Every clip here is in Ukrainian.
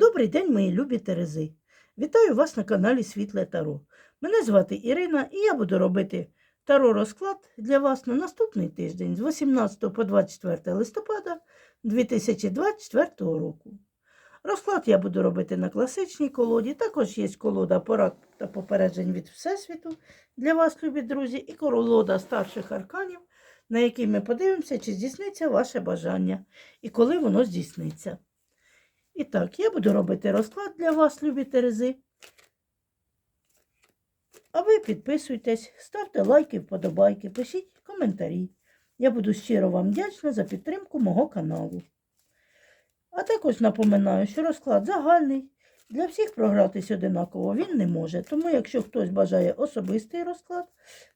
Добрий день, мої любі Терези. Вітаю вас на каналі Світле Таро. Мене звати Ірина і я буду робити таро розклад для вас на наступний тиждень з 18 по 24 листопада 2024 року. Розклад я буду робити на класичній колоді. Також є колода порад та попереджень від Всесвіту для вас, любі друзі, і колода старших арканів, на якій ми подивимося, чи здійсниться ваше бажання і коли воно здійсниться. І так, я буду робити розклад для вас, любі Терези. А ви підписуйтесь, ставте лайки, вподобайки, пишіть коментарі. Я буду щиро вам вдячна за підтримку мого каналу. А також напоминаю, що розклад загальний. Для всіх програтись одинаково він не може. Тому, якщо хтось бажає особистий розклад,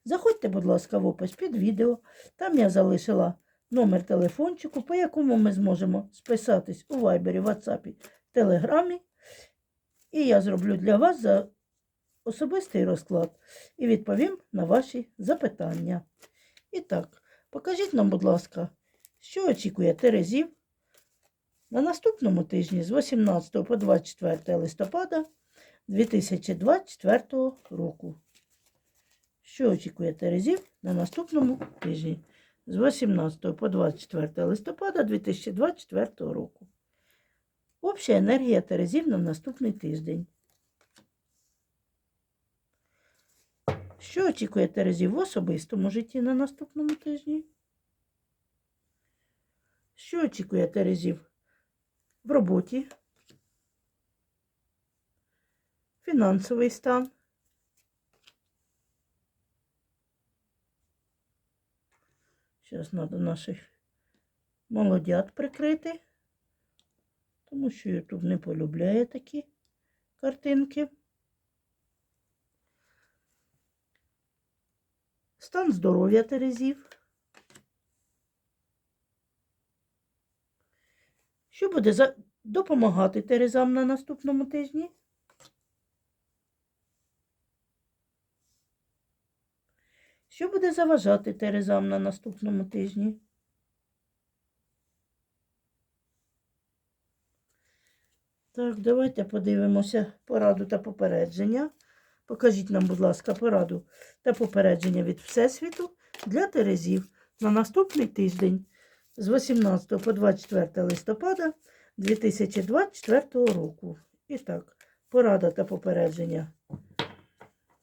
заходьте, будь ласка, в опис під відео. Там я залишила номер телефончику, по якому ми зможемо списатись у Вайбері, Ватсапі, Телеграмі. І я зроблю для вас за особистий розклад і відповім на ваші запитання. І так, покажіть нам, будь ласка, що очікує Терезів на наступному тижні з 18 по 24 листопада 2024 року. Що очікує Терезів на наступному тижні з 18 по 24 листопада 2024 року. Обща енергія Терезів на наступний тиждень. Що очікує Терезів в особистому житті на наступному тижні? Що очікує Терезів в роботі? Фінансовий стан. Зараз треба наших молодят прикрити, тому що YouTube не полюбляє такі картинки. Стан здоров'я Терезів. Що буде допомагати Терезам на наступному тижні? Що буде заважати Терезам на наступному тижні? Так, давайте подивимося пораду та попередження. Покажіть нам, будь ласка, пораду та попередження від Всесвіту для Терезів на наступний тиждень з 18 по 24 листопада 2024 року. І так, порада та попередження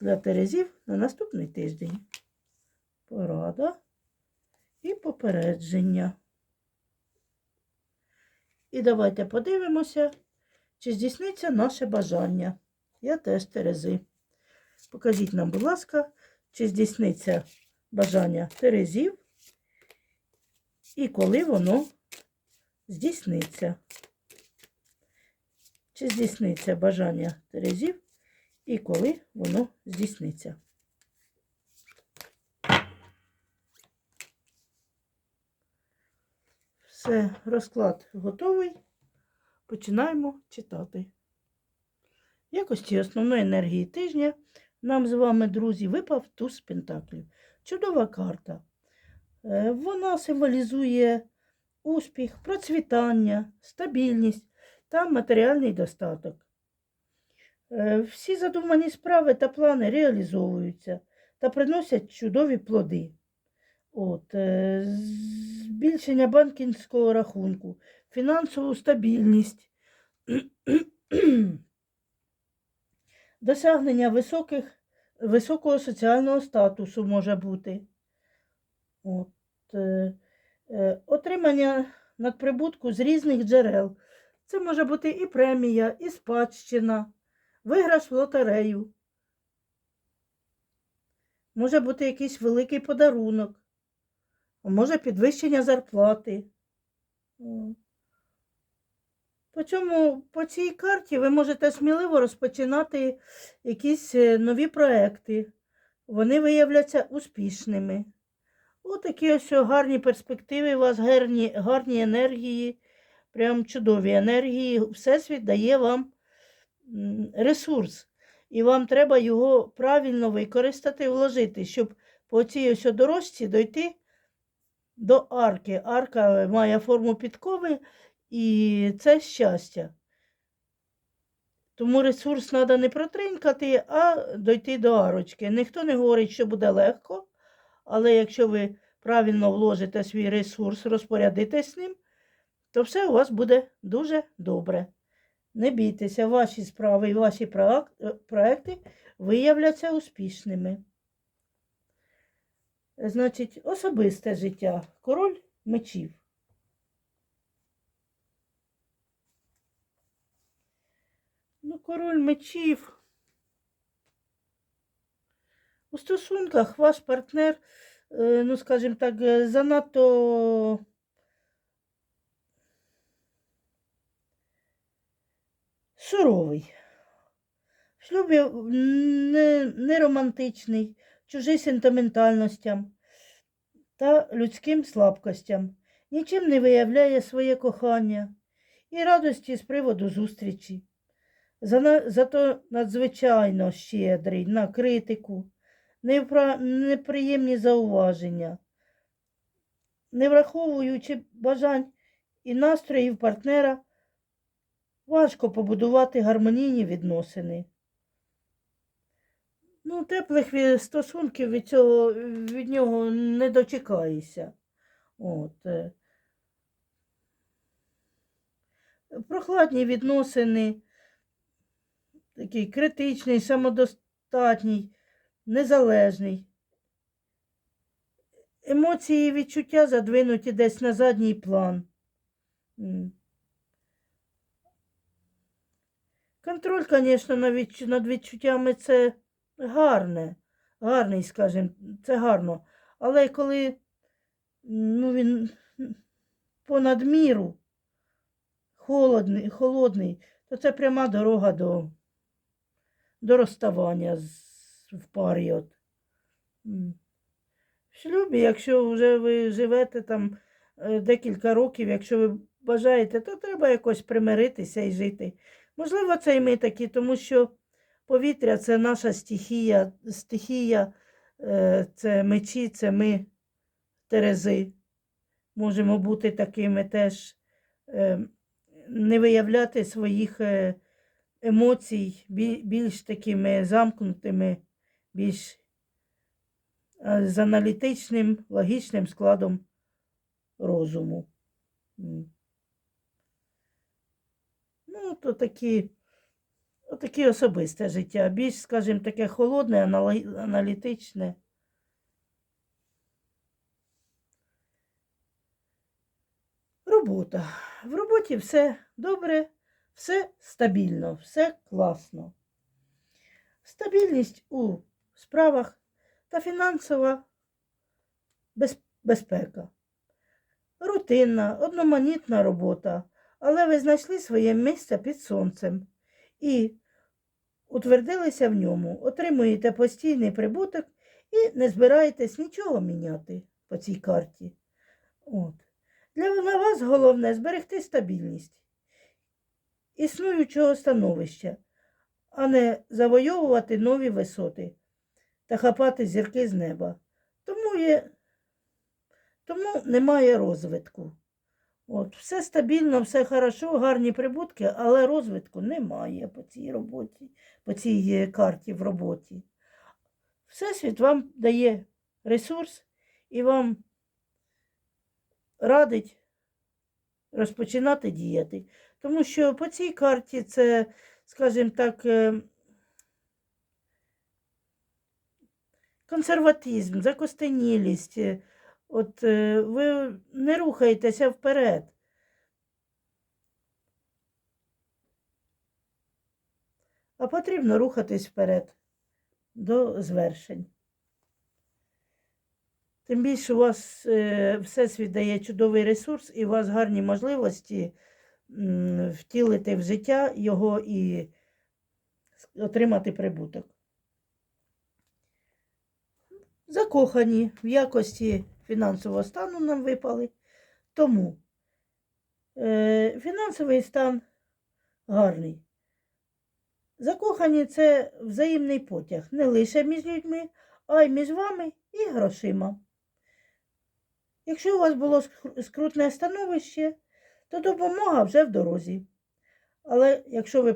для Терезів на наступний тиждень. Порада і попередження. І давайте подивимося, чи здійсниться наше бажання. Я теж Терези. Покажіть нам, будь ласка, чи здійсниться бажання Терезів і коли воно здійсниться. Чи здійсниться бажання Терезів і коли воно здійсниться. Все, розклад готовий. Починаємо читати. Якості основної енергії тижня нам з вами, друзі, випав туз пентаклів. Чудова карта. Е, Вона символізує успіх, процвітання, стабільність та матеріальний достаток. Е, Всі задумані справи та плани реалізовуються та приносять чудові плоди. От, е, Збільшення банківського рахунку, фінансову стабільність, досягнення високих, високого соціального статусу може бути. От, е, е, Отримання надприбутку з різних джерел. Це може бути і премія, і спадщина, виграш в лотерею. Може бути якийсь великий подарунок, може підвищення зарплати. По цьому, по цій карті ви можете сміливо розпочинати якісь е, нові проекти. Вони виявляться успішними. Отакі ось гарні перспективи у вас, гарні, гарні енергії, прям чудові енергії. Всесвіт дає вам ресурс. І вам треба його правильно використати, вложити, щоб по цій ось дорожці дойти до арки. Арка має форму підкови, і це щастя. Тому ресурс треба не протринькати, а дойти до арочки. Ніхто не говорить, що буде легко, але якщо ви правильно вложите свій ресурс, розпорядитесь ним, то все у вас буде дуже добре. Не бійтеся, ваші справи і ваші е, проекти виявляться успішними. Значить, особисте життя. Король мечів. Ну, король мечів. У стосунках ваш партнер, е, ну, скажімо так, е, занадто суровий. В шлюбі не, не романтичний, чужий сентиментальностям та людським слабкостям, нічим не виявляє своє кохання і радості з приводу зустрічі. Зато надзвичайно щедрий на критику, неприємні зауваження, не враховуючи бажань і настроїв партнера, важко побудувати гармонійні відносини. Ну, теплих стосунків від, цього, від нього не дочекаєшся. От. е. Прохладні відносини, такий критичний, самодостатній, незалежний. Емоції і відчуття задвинуті десь на задній план. Контроль, звісно, над відчуттями це гарне, гарний, скажімо, це гарно. Але коли ну, він понад міру холодний, холодний, то це пряма дорога до, до розставання з, в парі. От. В шлюбі, якщо вже ви живете там е, декілька років, якщо ви бажаєте, то треба якось примиритися і жити. Можливо, це і ми такі, тому що повітря це наша стихія, стихія, е, це мечі, це ми, терези. Можемо бути такими теж, е, не виявляти своїх е, емоцій, більш такими замкнутими, більш з аналітичним, логічним складом розуму. Ну, то такі, такі особисте життя. Більш, скажімо, таке холодне, аналітичне. Робота. В роботі все добре, все стабільно, все класно. Стабільність у справах та фінансова без- безпека. Рутинна, одноманітна робота, але ви знайшли своє місце під сонцем і утвердилися в ньому, отримуєте постійний прибуток і не збираєтесь нічого міняти по цій карті. От. Для вас головне зберегти стабільність існуючого становища, а не завойовувати нові висоти та хапати зірки з неба. Тому, є, тому немає розвитку. От, все стабільно, все хорошо, гарні прибутки, але розвитку немає по цій роботі, по цій е, карті в роботі. Всесвіт вам дає ресурс і вам радить розпочинати діяти. Тому що по цій карті це, скажімо так, е, консерватизм, закостенілість. От е, ви не рухаєтеся вперед. А потрібно рухатись вперед до звершень. Тим більше у вас е, Всесвіт дає чудовий ресурс, і у вас гарні можливості втілити в життя його і отримати прибуток. Закохані в якості фінансового стану нам випали. Тому е, фінансовий стан гарний. Закохані це взаємний потяг не лише між людьми, а й між вами і грошима. Якщо у вас було скрутне становище, то допомога вже в дорозі. Але якщо ви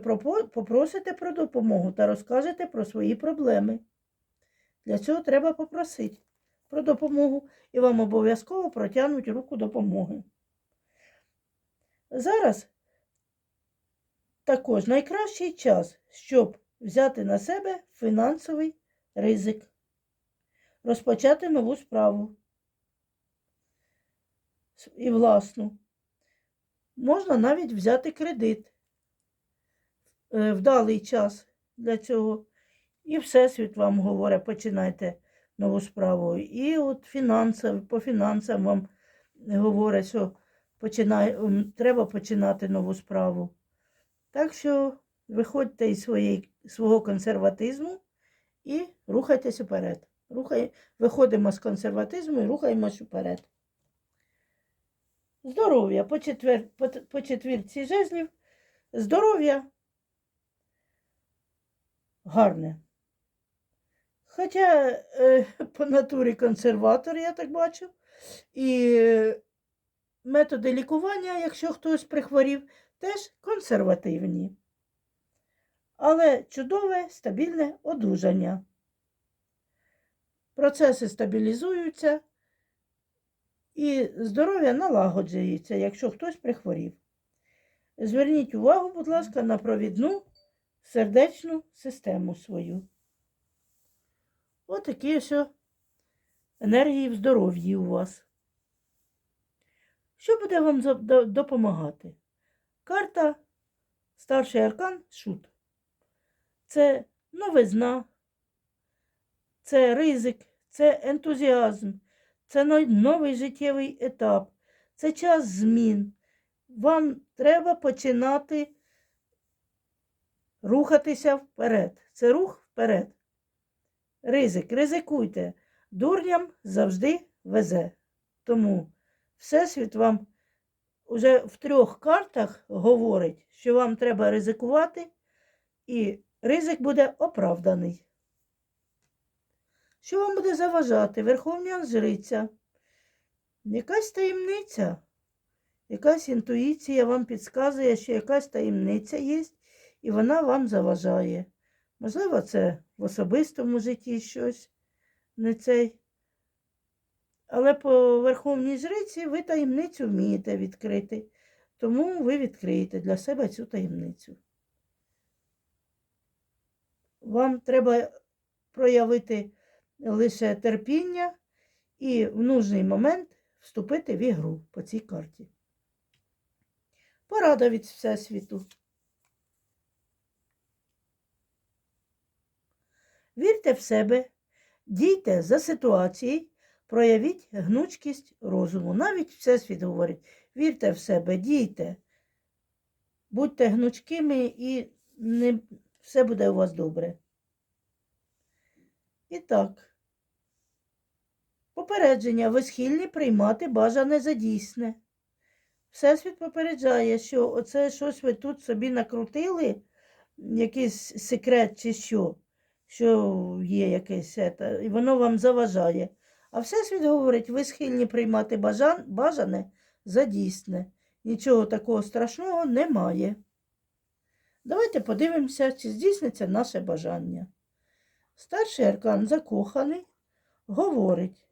попросите про допомогу та розкажете про свої проблеми, для цього треба попросити про допомогу і вам обов'язково протягнуть руку допомоги. Зараз також найкращий час, щоб взяти на себе фінансовий ризик, розпочати нову справу і власну. Можна навіть взяти кредит е, вдалий час для цього. І Всесвіт вам говорить, починайте нову справу. І от фінансов, по фінансам вам говорять, що починай, треба починати нову справу. Так що виходьте із своєї, свого консерватизму і рухайтесь уперед. Рухай, виходимо з консерватизму і рухаємось уперед. Здоров'я по, четвер, по, по четвірці жезлів. Здоров'я гарне. Хоча е, по натурі консерватор, я так бачу, і методи лікування, якщо хтось прихворів, теж консервативні. Але чудове стабільне одужання. Процеси стабілізуються і здоров'я налагоджується, якщо хтось прихворів. Зверніть увагу, будь ласка, на провідну сердечну систему свою. Отакі ось енергії в здоров'ї у вас. Що буде вам допомагати? Карта Старший аркан шут. Це новизна, це ризик, це ентузіазм, це новий життєвий етап, це час змін. Вам треба починати рухатися вперед. Це рух вперед. Ризик, ризикуйте. Дурням завжди везе. Тому Всесвіт вам уже в трьох картах говорить, що вам треба ризикувати, і ризик буде оправданий. Що вам буде заважати? Верховня жриця. Якась таємниця, якась інтуїція вам підказує, що якась таємниця є, і вона вам заважає. Можливо, це в особистому житті щось не цей. Але по Верховній Жриці ви таємницю вмієте відкрити, тому ви відкриєте для себе цю таємницю. Вам треба проявити лише терпіння і в нужний момент вступити в ігру по цій карті. Порада від Всесвіту. Вірте в себе, дійте за ситуацією, проявіть гнучкість розуму. Навіть Всесвіт говорить, вірте в себе, дійте, будьте гнучкими і не, все буде у вас добре. І так, попередження, ви схильні приймати бажане за дійсне. Всесвіт попереджає, що оце щось ви тут собі накрутили, якийсь секрет чи що, що є якесь, і воно вам заважає. А Всесвіт говорить, ви схильні приймати бажан, бажане за дійсне. Нічого такого страшного немає. Давайте подивимося, чи здійсниться наше бажання. Старший аркан закоханий говорить,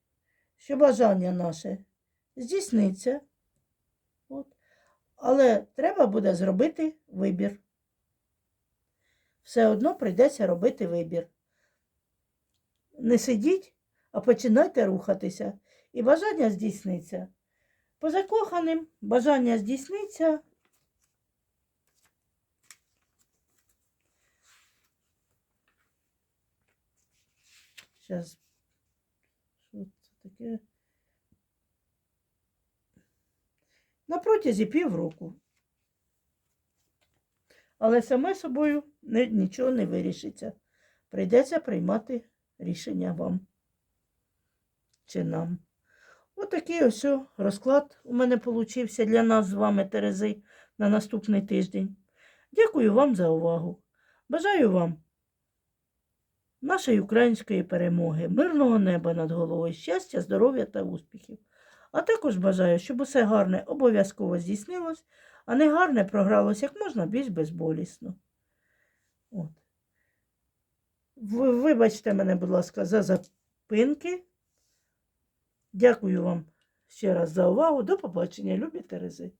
що бажання наше здійсниться. Але треба буде зробити вибір. Все одно прийдеться робити вибір. Не сидіть, а починайте рухатися, і бажання здійсниться. По закоханим бажання здійсниться. Зараз. Що це таке? На протязі півроку. Але саме собою нічого не вирішиться. Прийдеться приймати рішення вам чи нам. Отакий ось розклад у мене получився для нас з вами, Терези, на наступний тиждень. Дякую вам за увагу. Бажаю вам нашої української перемоги, мирного неба над головою, щастя, здоров'я та успіхів. А також бажаю, щоб усе гарне обов'язково здійснилось, а не гарне програлось як можна більш безболісно. От. Ви, вибачте мене, будь ласка, за запинки. Дякую вам ще раз за увагу. До побачення, любі Терези.